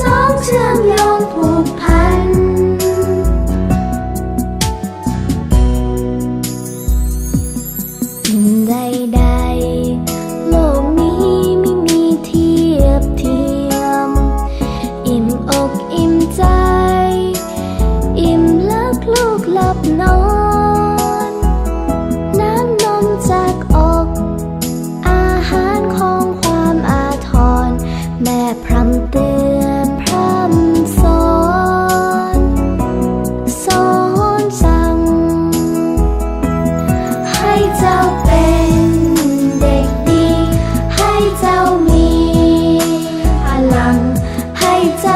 สองเชื่อมโยงผูกพันสิ่งใดๆ โลกนี้ไม่มีเทียบเทียม อิ่มอกอิ่มใจ อิ่มลักลูกหลับนอน น้ำนมจากอก อาหารของความอาทร แม่พร่ำ จ้เป็นเด็กดี ให้เจ้ามีพลังให้เจ้า